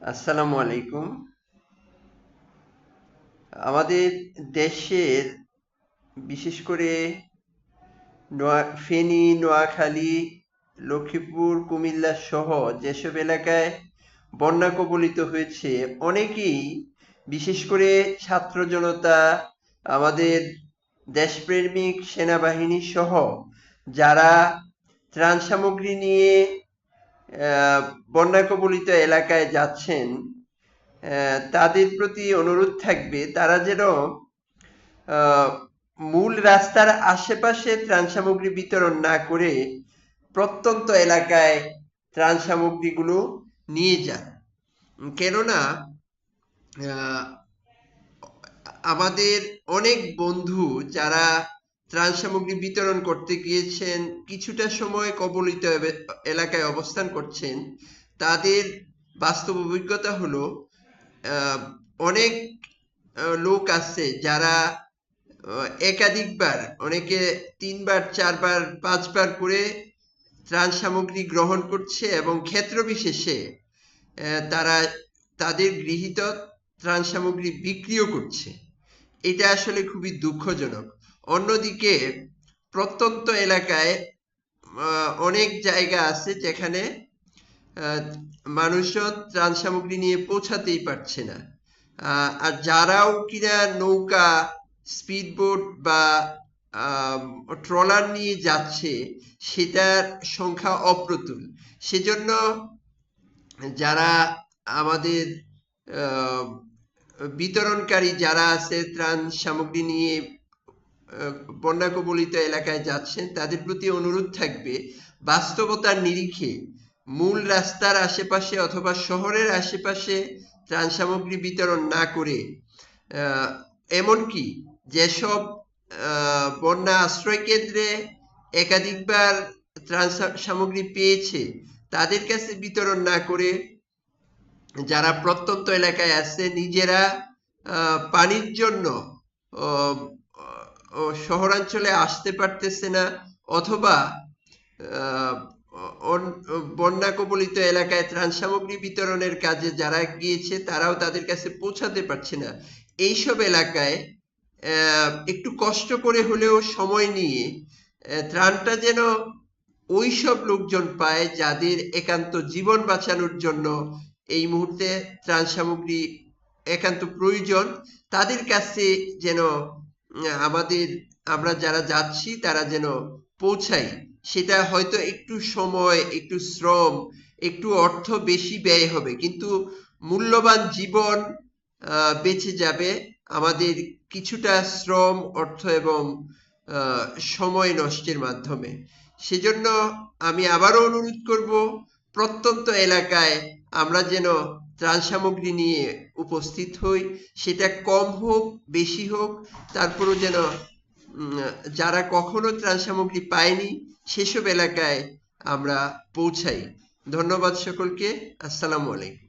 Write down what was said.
আসসালামু আলাইকুম। আমাদের দেশের বিশেষ করে ফেনী, নোয়াখালী, লক্ষ্মীপুর, কুমিল্লা সহ যেসব এলাকায় বন্যা কবলিত হয়েছে, অনেকেই বিশেষ করে ছাত্র জনতা, আমাদের দেশপ্রেমিক সেনাবাহিনী সহ যারা ত্রাণ সামগ্রী নিয়ে বন্যা কবলিত এলাকায় যাচ্ছেন তাদের প্রতি অনুরোধ থাকবে তারা যেন মূল রাস্তার আশেপাশে ত্রাণ সামগ্রী বিতরণ না করে প্রত্যন্ত এলাকায় ত্রাণ সামগ্রীগুলো নিয়ে যান। কেননা আমাদের অনেক বন্ধু যারা ত্রাণ সামগ্রী বিতরণ করতে গিয়েছেন, কিছুটা সময় কবলিত এলাকায় অবস্থান করছেন। তাদের বাস্তব অভিজ্ঞতা হলো অনেক লোক আছে যারা একাধিকবার, অনেকে তিনবার, চারবার, পাঁচবার করে ত্রাণ সামগ্রী গ্রহণ করছে এবং ক্ষেত্র বিশেষে তারা তাদের গৃহীত ত্রাণ সামগ্রী বিক্রিও করছে। এটা আসলে খুবই দুঃখজনক। অন্যদিকে প্রত্যন্ত এলাকায় অনেক জায়গা আছে যেখানে মানুষজন ত্রাণ সামগ্রী নিয়ে পৌঁছাতেই পারছে না। আর যারাও কিনা নৌকা, স্পিডবোট বা ট্রলার নিয়ে যাচ্ছে, সেটার সংখ্যা অপ্রতুল। সেজন্য যারা আমাদের বিতরণকারী যারা আছে ত্রাণ সামগ্রী নিয়ে বন্যা কবলিত এলাকায় যাচ্ছেন, তাদের প্রতি অনুরোধ থাকবে বাস্তবতার নিরিখে মূল রাস্তার আশেপাশে অথবা শহরের আশেপাশে ত্রাণ সামগ্রী বিতরণ না করে এমনকি যেসব বন্যা আশ্রয় কেন্দ্রে একাধিকবার ত্রাণ সামগ্রী পেয়েছে, তাদের কাছে বিতরণ না করে যারা প্রত্যন্ত এলাকায় আছে, নিজেরা পানির জন্য আহ, শহরাঞ্চলে আসতে পারতেছে না অথবা বন্যা কবলিত এলাকায় ত্রাণ সামগ্রী বিতরণের কাজে যারা গিয়েছে তারাও তাদের কাছে পৌঁছাতে পারছে না। এইসব এলাকায় একটু কষ্ট করে হলেও সময় নিয়ে ত্রাণটা যেন ওই সব লোকজন পায় যাদের একান্ত জীবন বাঁচানোর জন্য এই মুহূর্তে ত্রাণ সামগ্রী একান্ত প্রয়োজন তাদের কাছে যেন আমাদের, আমরা যারা যাচ্ছি, তারা যেন পৌঁছাই সেটা হয়তো একটু সময়, একটু শ্রম, একটু অর্থ বেশি ব্যয় হবে। কিন্তু মূল্যবান জীবন বেঁচে যাবে। আমাদের কিছুটা শ্রম, অর্থ এবং সময় নষ্টের মাধ্যমে। সেজন্য আমি আবারও অনুরোধ করব, প্রত্যন্ত এলাকায় আমরা যেন ত্রাণ সামগ্রী নিয়ে উপস্থিত হই। সেটা কম হোক, বেশি হোক, তারপরও যেন যারা কখনো ত্রাণ সামগ্রী পায়নি, সেসব এলাকায় আমরা পৌঁছাই। ধন্যবাদ সকলকে। আসসালামু আলাইকুম।